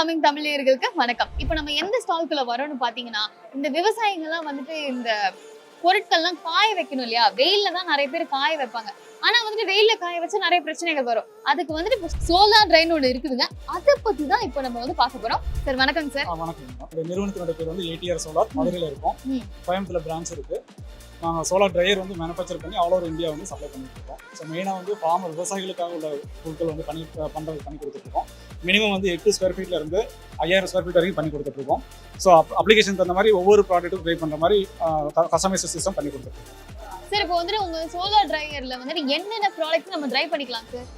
Farming தமிழர்களுக்கு வணக்கம். இப்போ நம்ம எந்த ஸ்டால்குள்ள வரோம்னு பாத்தீங்கன்னா இந்த விவசாயிங்கெல்லாம் வந்துட்டு இந்த பொருட்கள்லாம் காய வைக்கணும் இல்லையா? வெயில்ல தான் நிறைய பேர் காய வைப்பாங்க. ஆனா வந்துட்டு வெயில்ல காய வச்சா நிறைய பிரச்சனைகள் வரும். அதுக்கு வந்துட்டு இப்போ சோலார் ட்ரைன் ஒன்று இருக்குதுங்க. அதை பத்தி தான் இப்போ நம்ம வந்து பார்க்க போறோம். சார் வணக்கம் சார். வணக்கம். நிறுவனத்தினோட பேர் வந்து ஏடிஆர் சோலார் மதுரையில் இருக்கும். கோயம்புத்தூர்ல பிரான்ச் இருக்கு. நாங்கள் சோலார் ட்ரையர் வந்து மேனுஃபேக்சர் பண்ணி ஆல் ஓவர் இந்தியா வந்து சப்ளை பண்ணிட்டு இருக்கோம். ஸோ மெயினாக வந்து ஃபார்மர் விவசாயிகளுக்காக உள்ள பொருட்கள் வந்து பண்ணி பண்ணுறது பண்ணி கொடுத்துட்ருக்கோம் மினிமம் வந்து எட்டு ஸ்கொயர் ஃபீட்ல இருந்து ஐயாயிரம் ஸ்கொயர் ஃபீட் வரைக்கும் பண்ணி கொடுத்துட்ருக்கோம் ஸோ அப்ளிகேஷன் தகுந்த மாதிரி ஒவ்வொரு ப்ராடக்ட்டும் ட்ரை பண்ணுற மாதிரி கஸ்டமைசர் சிஸ்டம் பண்ணி கொடுத்துருக்கோம் சார் இப்போ வந்துட்டு உங்க சோலார் ட்ரையர்ல வந்துட்டு என்னென்ன ப்ராடக்ட் நம்ம ட்ரை பண்ணிக்கலாம் சார்?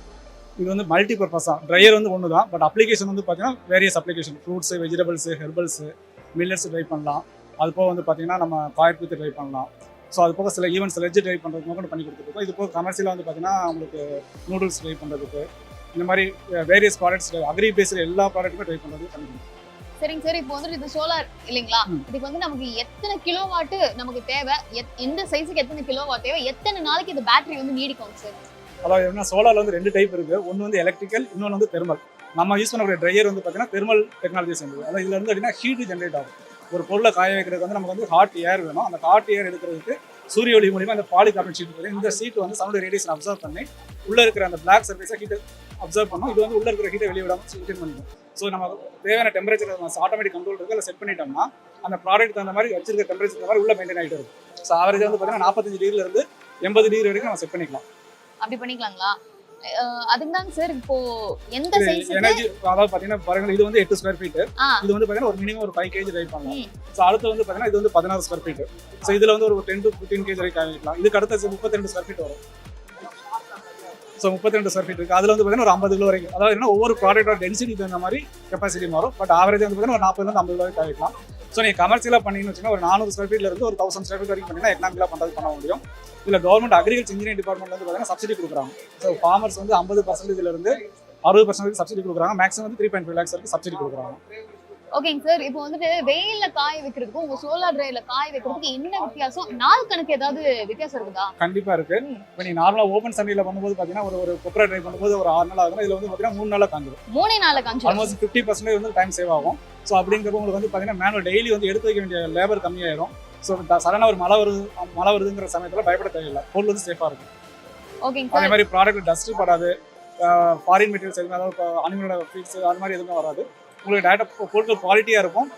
இது வந்து மல்டி பர்பஸ் தான் ட்ரையர் வந்து ஒன்று தான் பட் அப்ளிகேஷன் வந்து பார்த்தீங்கன்னா various application fruits vegetables herbals millets dry பண்ணலாம். அது போக வந்து பார்த்தீங்கன்னா நம்ம காயற்பூத்து ட்ரை பண்ணலாம். ஸோ அது போக சில ஈவெண்ட்ஸ் லெஜ் ட்ரை பண்ணுறதுக்கு கூட பண்ணி கொடுத்துருக்கோம். இது போக கமர்ஷியலாக வந்து பார்த்தீங்கன்னா உங்களுக்கு நூடுல்ஸ் ட்ரை பண்ணுறதுக்கு இந்த மாதிரி வேரியஸ் ப்ராடக்ட்ஸ் அக்ரி பேஸ்டு எல்லா ப்ராடக்ட்டுமே ட்ரை பண்ணுறதுக்கு பண்ணி கொடுத்துருக்கோம். சரிங்க சார். இப்போ வந்துட்டு இது சோலார் இல்லைங்களா. இதுக்கு வந்து நமக்கு எத்தனை கிலோ வாட்டு நமக்கு தேவை? எந்த சைஸுக்கு எத்தனை கிலோ வாட் தேவை? எத்தனை நாளைக்கு இந்த பேட்டரி வந்து நீடிக்கும் சார்? அதாவது என்ன சோலாரில் வந்து ரெண்டு டைப் இருக்குது ஒன்று வந்து எலக்ட்ரிக்கல் இன்னொன்று வந்து தெர்மல் நம்ம யூஸ் பண்ணக்கூடிய ட்ரையர் வந்து பார்த்தீங்கன்னா தெர்மல் டெக்னாலஜி சேர்ந்தது அதாவது இதில் இருந்து அப்படின்னா ஹீட் ஜென்ரேட் ஆகும். ஒரு பொருளை காய வைக்கிறதுக்கு வந்து நமக்கு வந்து ஹாட் ஏர் வேணும். அந்த ஹாட் ஏர் எடுக்கிறதுக்கு சூரிய ஒளி மூலியமாக அந்த பாலிகார்பன் ஷீட் இருக்குது இந்த ஷீட் வந்து சவுண்ட் ரேடியேஷன் அப்சர்வ் பண்ணி உள்ள இருக்கிற அந்த பிளாக் சர்ஃபேஸை ஹீட்டை அப்சர்வ் பண்ணும். இது வந்து உள்ளே இருக்கிற ஹீட்டை வெளியே விடாமல் ரிட்டன் பண்ணிடும் ஸோ நம்ம தேவையான டெம்பரேச்சர் ஆட்டோமேட்டிக் கண்ட்ரோல் இருக்குது அதில் செட் பண்ணிட்டோம்னா அந்த ப்ராடக்ட் தகுந்த மாதிரி வச்சிருக்க டெம்பரேச்சர் மாதிரி உள்ள மெயின்டைன் ஆகிட்டு இருக்கும். ஸோ ஆவரேஜ் வந்து பார்த்தீங்கன்னா நாற்பத்தஞ்சு டிகிரிலிருந்து எண்பது டிகிரி வரைக்கும் நம்ம செட் பண்ணிக்கலாம். அப்படி பண்ணிக்கலாங்களா? தாங்க சார் இப்போ எந்த எனர்ஜி அதாவது பாத்தீங்கன்னா பாருங்க இது வந்து எட்டு ஸ்கொயர் ஃபீட். இது வந்து பாத்தீங்கன்னா ஒரு மினிமம் ஒரு ஃபைவ் கேஜி ரைட் பண்ணலாம். ஸோ அடுத்து வந்து பாத்தீங்கன்னா இது வந்து பதினாறு ஸ்கொயர் ஃபீட் ஸோ இதுல வந்து ஒரு டென் டு ஃபிஃப்டீன் கேஜி வரைக்கும் காய்க்கலாம் இதுக்கு அடுத்து முப்பத்தி ரெண்டு ஸ்கொயர் ஃபீட் வரும். ஸோ முப்பத்தி ரெண்டு ஸ்கொயர் ஃபீட் இருக்கு. அதுல வந்து பாத்தீங்கன்னா ஒரு ஐம்பது கிலோ வரைக்கும். அதாவது என்ன ஒவ்வொரு ப்ராடக்டோட டென்சிட்டி தகுந்த மாதிரி கெப்பாசிட்டி மாறும். பட் ஆவரேஜ் வந்து பாத்தீங்கன்னா ஒரு நாற்பதுல இருந்து ஐம்பது கிலோ வரைக்கும் காய்க்கலாம் ஸோ நீங்க கமர்ஷியலாக பண்ணீங்கன்னு வச்சுன்னா ஒரு நானூறு ஸ்கொயர் ஃபீட்ல இருந்து ஒரு தௌசண்ட் ஸ்கொயர் ஃபீட் வரைக்கும் பண்ணீங்கன்னா எக்கனாமிக்கலாக பண்ணுறது பண்ண முடியும். இல்லை கவர்மெண்ட் அக்ரிகல்ச்சர் இன்ஜினியரிங் டிபார்ட்மெண்ட் வந்து பாத்தீங்கன்னா சப்சிடி கொடுக்குறாங்க. ஸோ ஃபார்மர்ஸ் வந்து ஐம்பது பர்சன்டேஜ்லேருந்து அறுபது பர்சன்டேஜ் சப்சிடி கொடுக்குறாங்க. மேக்ஸிமம் வந்து த்ரீ பாயிண்ட் ஃபைவ் லேக்ஸ் வரைக்கும் சப்சிடி கொடுக்குறாங்க. ஓகேங்க சார் இப்போ வந்துட்டு வெயில்ல காய வைக்கிறதுக்கும் உங்க சோலார் ட்ரையர்ல காய வைக்கிறதுக்கு என்ன வித்தியாசம்? நாள் கணக்கு ஏதாவது வித்தியாசம் இருக்குதா? கண்டிப்பா இருக்கு. இப்போ நீ நார்மலா ஓப்பன் சண்டையில பண்ணும்போது பாத்தீங்கன்னா ஒரு ஒரு கொப்பரா ட்ரை பண்ணும்போது ஒரு ஆறு நாள் ஆகும் இதுல வந்து பாத்தீங்கன்னா மூணு நாளா காஞ்சிடும் மூணே நாள்ல காமிச்சிடும் ஆல்மோஸ்ட் ஃபிஃப்டி பர்சன்டேஜ் வந்து டைம் சேவ் ஆகும். ஸோ அப்படிங்கிறப்ப உங்களுக்கு வந்து பாத்தீங்கன்னா மேனுவல் டெய்லி வந்து எடுத்து வைக்க வேண்டிய லேபர் கம்மியாயிரும். ஸோ சடனாக ஒரு மழை வருது மழை வருதுங்கிற சமயத்துல பயப்பட தேவையில்லை. பொருள் வந்து சேஃபா இருக்கும். ஓகேங்க அதே மாதிரி ப்ராடக்ட் டஸ்ட் படாது. ஃபாரின் மெட்டீரியல்ஸ் எதுவுமே அதாவது அனிமலோட ஃபீட்ஸ் அது மாதிரி எதுவுமே வராது. உங்களுக்கு டேரக்டாக பொருட்கள் குவாலிட்டியாக இருக்கும்.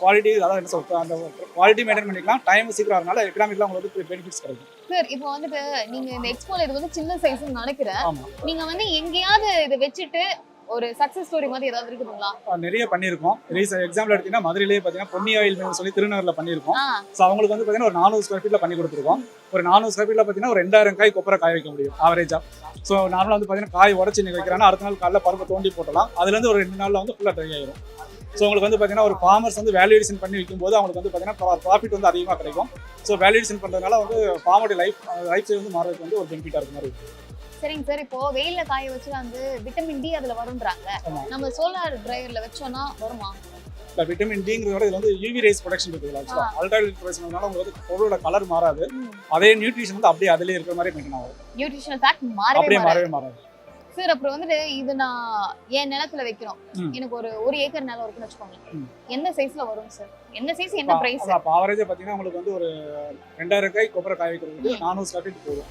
குவாலிட்டி அதாவது என்ன சொல்றது அந்த குவாலிட்டி மெயின்டைன் பண்ணிக்கலாம். டைம் சீக்கிரம் வரனால எக்கனாமிக்லாம் உங்களுக்கு பெனிஃபிட்ஸ் கிடைக்கும். சார் இப்போ வந்துட்டு நீங்க இந்த எக்ஸ்போல இது வந்து சின்ன சைஸ்னு நினைக்கிறேன். நீங்க வந்து எங்கேயாவது இதை வச்சுட்டு ஒரு சக்சஸ் ஸ்டோரி மாதிரி ஏதாவது இருக்குதுங்களா? நிறைய பண்ணியிருக்கோம். ரீசன் எக்ஸாம்பிள் எடுத்தீங்கன்னா மதுரையிலேயே பார்த்தீங்கன்னா பொன்னி ஆயில் மில்னு சொல்லி திருநகரில் பண்ணியிருக்கோம். ஆ. ஸோ அவங்களுக்கு வந்து பார்த்தீங்கன்னா ஒரு நானூறு ஸ்கொயர் ஃபீட்டில் பண்ணி கொடுத்துருக்கோம். ஒரு நானூறு ஸ்கொயர் ஃபீட்டில் பார்த்தீங்கன்னா ஒரு ரெண்டாயிரம் காய் கொப்பரை காய வைக்க முடியும் ஆவரேஜாக ஸோ நார்மலாக வந்து பார்த்தீங்கன்னா காய் உடச்சி நீங்கள் வைக்கிறாங்கன்னா அடுத்த நாள் காலைல பருப்பை தோண்டி போட்டலாம் அதுலேருந்து ஒரு ரெண்டு நாளில் வந்து ஃபுல்லாக ட்ரை ஆயிரும். ஸோ உங்களுக்கு வந்து பார்த்தீங்கன்னா ஒரு ஃபார்மர்ஸ் வந்து வேல்யூடேஷன் பண்ணி விற்கும்போது அவங்களுக்கு வந்து பார்த்தீங்கன்னா ப்ராஃபிட் வந்து அதிகமாக கிடைக்கும். ஸோ வேல்யூடேஷன் பண்ணுறதுனால வந்து ஃபார்மோட லைஃப் லைஃப் ஸ்டைல் வந்து மாறதுக்கு வந்து ஒரு பெனிஃபிட்டாக இருக்க மாதிரி இருக்கும் சரிங்க சார். இப்போ வெயில்ல காய வச்சு வந்து விட்டமின் டி அதுல வரும்ன்றாங்க. நம்ம சோலார் டிரைவர்ல வச்சோம்னா வருமா? இந்த விட்டமின் டிங்கிறத விட இது வந்து யூவி ரேஸ் ப்ரொடக்ஷன் இருக்குது ஆக்சுவலாக அல்ட்ராவயலட் ப்ரொடக்ஷனால உங்களுக்கு பொருளோட கலர் மாறாது. அதே நியூட்ரிஷன் வந்து அப்படியே அதிலே இருக்கிற மாதிரி மெயின்டைன் ஆகும். நியூட்ரிஷனல் ஃபேக்ட் மாறவே மாறவே மாறாது. சார் அப்புறம் வந்துட்டு இது நான் என் நிலத்துல வைக்கிறோம். எனக்கு ஒரு ஒரு ஏக்கர் நிலம் இருக்குன்னு வச்சுக்கோங்களேன். ம். எந்த சைஸ்ல வரும் சார் என்ன சைஸ் என்ன பிரைஸ் அப்போ ஆவரேஜாக பார்த்தீங்கன்னா உங்களுக்கு வந்து ஒரு ரெண்டாயிரம் காய் கொப்பரை காய வைக்கிறதுக்கு ம். நானூறு ஸ்கொயர் ஃபீட் போதும்.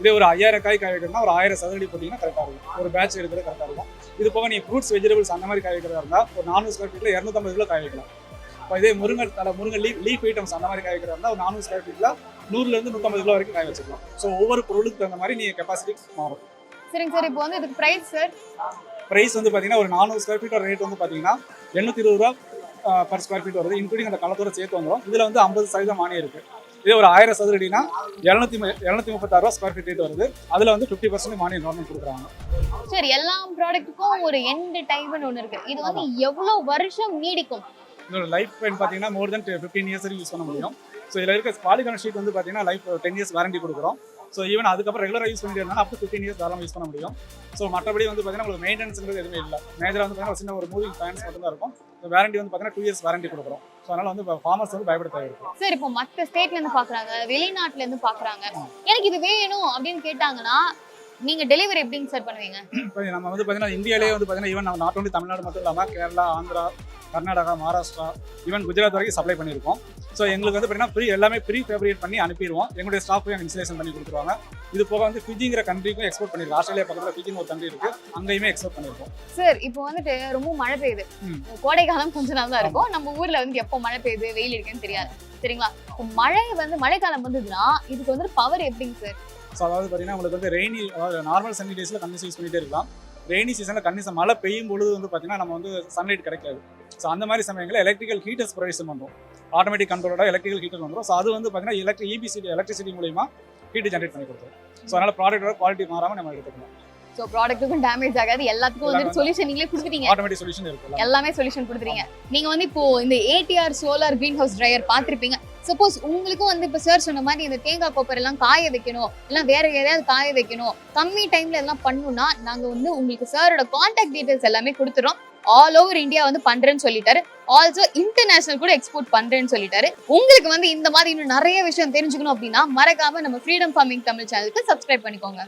இதே ஒரு ஐயாயிரம் காய் காய வைக்கிறதுனா ஒரு ஆயிரம் சதுரடி போட்டிங்கன்னா கரெக்டாக இருக்கும். ஒரு பேட்ச் எடுக்கிறது கரெக்டாக இருக்கும். இது போக நீ ஃப்ரூட்ஸ் வெஜிடபிள்ஸ் அந்த மாதிரி காய வைக்கிறதா இருந்தால் ஒரு நானூறு ஸ்கொயர் ஃபீட்டில் இரநூத்தம்பது கிலோ காய வைக்கலாம். இப்போ இதே முருங்கை தலை முருங்கை லீஃப் லீஃப் ஐட்டம்ஸ் அந்த மாதிரி காய வைக்கிறதா இருந்தால் ஒரு நானூறு ஸ்கொயர் ஃபீட்டில் நூறுலேருந்து நூற்றம்பது கிலோ வரைக்கும் காய வச்சுக்கலாம். ஸோ ஒவ்வொரு பொருளுக்கு தகுந்த மாதிரி நீங்கள் கெப்பாசிட்டி மாறும். சரிங்க சார் இப்போ வந்து இதுக்கு பிரைஸ் சார் ப்ரைஸ் வந்து பார்த்தீங்கன்னா ஒரு நானூறு ஸ்கொயர் ஃபீட்டோட ரேட் வந்து பார்த்தீங்கன்னா எண்ணூற்றி இருபது ரூபா பர் ஸ்கொயர் ஃபீட் வருது. இன்க்ளூடிங் அந்த களத்தோட சேர்த்து வந்துடும் இதில் வந்து ஐம்பது சதவீதம் மானியம் இருக்குது இதே ஒரு ஆயிரம் சதுரடினா எழுநூத்தி எழுநூத்தி முப்பத்தாறு ரூபா ஸ்கொயர் ஃபீட் ரேட் வருது. அதில் வந்து ஃபிஃப்டி பர்சன்ட் மானியம் கவர்மெண்ட் கொடுக்குறாங்க. சார் எல்லா ப்ராடக்ட்டுக்கும் ஒரு எண்ட் டைம்னு ஒன்று இருக்கு. இது வந்து எவ்வளவு வருஷம் நீடிக்கும்? இதோட லைஃப் டைம் பார்த்தீங்கன்னா மோர் தென் ஃபிஃப்டீன் இயர்ஸ் வரைக்கும் யூஸ் பண்ண முடியும். ஸோ இதில் இருக்க பாலிகான் ஷீட் வந்து பார்த்தீங்கன்னா லைஃப் டென் இயர்ஸ் வாரண்டி கொடுக்குறோம். ஸோ ஈவன் அதுக்கப்புறம் ரெகுலராக யூஸ் பண்ணிட்டு இருந்தாலும் அப் டு ஃபிஃப்டீன் இயர்ஸ் தாராளமாக யூஸ் பண்ண முடியும். ஸோ மற்றபடி வந்து பார்த்தீங்கன்னா உங்களுக்கு மெயின்டெனன்ஸ்ங்கிறது எதுவுமே இல்லை. மேஜராக வந்து பார்த்தீங்கன்னா சின்ன ஒரு மூவிங் ஃபேன்ஸ் மட்டும் தான் இருக்கும். வாரண்டி வந்து பார்த்தீங்கன்னா டூ இயர்ஸ் வாரண்டி கொடுக்குறோம். ஸோ அதனால் வந்து ஃபார்மர்ஸ் வந்து பயப்பட தேவையில்லை. சார் இப்போ மற்ற ஸ்டேட்ல இருந்து பாக்குறாங்க வெளிநாட்டுல இருந்து பாக்குறாங்க. எனக்கு இது வேணும் அப்படின்னு கேட்டாங்கன்னா நீங்க டெலிவரி எப்படிங்க சார் பண்ணுவீங்க? நம்ம வந்து பார்த்தீங்கன்னா இந்தியாவிலே வந்து பார்த்தீங்கன்னா ஈவன் நம்ம நாட் ஒன்லி தமிழ்நாடு மட்டும் இல்லாமல் கேரளா ஆந்திரா கர்நாடகா மகாராஷ்டிரா ஈவன் குஜராத் வரைக்கும் சப்ளை பண்ணியிருக்கோம். ஸோ எங்களுக்கு வந்து பார்த்தீங்கன்னா ப்ரீ எல்லாமே ப்ரீ ஃபேப்ரிகேட் பண்ணி அனுப்பிடுவோம். எங்களுடைய ஸ்டாஃப் எங்கள் இன்ஸ்டலேஷன் பண்ணி கொடுத்துருவாங்க. இது போக வந்து ஃபிஜிங்கிற கண்ட்ரிக்கும் எக்ஸ்போர்ட் பண்ணியிருக்கோம். ஆஸ்திரேலியா பக்கத்தில் ஃபிஜின்னு ஒரு கண்ட்ரி இருக்கு. அங்கேயுமே எக்ஸ்போர்ட் பண்ணியிருக்கோம். சார் இப்போ வந்துட்டு ரொம்ப மழை பெய்யுது. ம். கோடை காலம் கொஞ்ச நாள் தான் இருக்கும். நம்ம ஊர்ல வந்து எப்போ மழை பெய்யுது வெயில் இருக்குன்னு தெரியாது. சரிங்களா? மழை வந்து மழைக்காலம் வந்ததுன்னா இதுக்கு வந்து பவர் எப்படிங்க சார் ஸோ அதாவது பார்த்தீங்கன்னா உங்களுக்கு வந்து ரெய்னி அதாவது நார்மல் சன்னி டேஸில் கண்டினியூஸ் யூஸ் பண்ணிட்டே இருக்கலாம். ரெய்னி சீசனில் கண்டிப்பாக மழை பெய்யும் பொழுது வந்து பார்த்தீங்கன்னா நம்ம வந்து சன்லைட் கிடைக்காது. ஸோ அந்த மாதிரி சமயங்களில் எலக்ட்ரிக்கல் ஹீட்டர்ஸ் ப்ரொவைஷன் பண்ணுறோம் ஆட்டோமேட்டிக் கண்ட்ரோலோட எலக்ட்ரிக்கல் ஹீட்டர் வந்துடும் ஸோ அது வந்து பார்த்தீங்கன்னா எலக்ட்ரிக் இபிசிடி எலக்ட்ரிசிட்டி மூலியமா ஹீட் ஜென்ரேட் பண்ணி கொடுத்துரும் ஸோ அதனால ப்ராடக்டோட குவாலிட்டி மாறாமல் நம்ம எடுத்துக்கலாம். ஸோ ப்ராடக்ட்டுக்கும் டேமேஜ் ஆகாது. எல்லாத்துக்கும் வந்து சொல்யூஷன் நீங்களே கொடுத்துட்டீங்க. ஆட்டோமேட்டிக் சொல்யூஷன் இருக்குல்ல. எல்லாமே சொல்யூஷன் கொடுத்துறீங்க நீங்க வந்து இப்போ இந்த ADR solar green house dryer பார்த்திருப்பீங்க. சப்போஸ் உங்களுக்கும் வந்து இப்போ சார் சொன்ன மாதிரி இந்த தேங்காய் கோப்பர் எல்லாம் காய வைக்கணும். இல்லை வேற எதையாவது காய வைக்கணும். கம்மி டைம்ல எல்லாம் பண்ணணும்னா நாங்கள் வந்து உங்களுக்கு சாரோட கான்டாக்ட் டீட்டெயில்ஸ் எல்லாமே கொடுத்துறோம். ஆல் ஓவர் இந்தியா வந்து பண்றேன்னு சொல்லிட்டாரு. ஆல்சோ இன்டர்நேஷனல் கூட எக்ஸ்போர்ட் பண்றேன்னு சொல்லிட்டாரு. உங்களுக்கு வந்து இந்த மாதிரி இன்னும் நிறைய விஷயம் தெரிஞ்சுக்கணும் அப்படின்னா மறக்காம நம்ம ஃப்ரீடம் ஃபார்மிங் தமிழ் சேனலுக்கு சப்ஸ்கிரைப் பண்ணிக்கோங்க.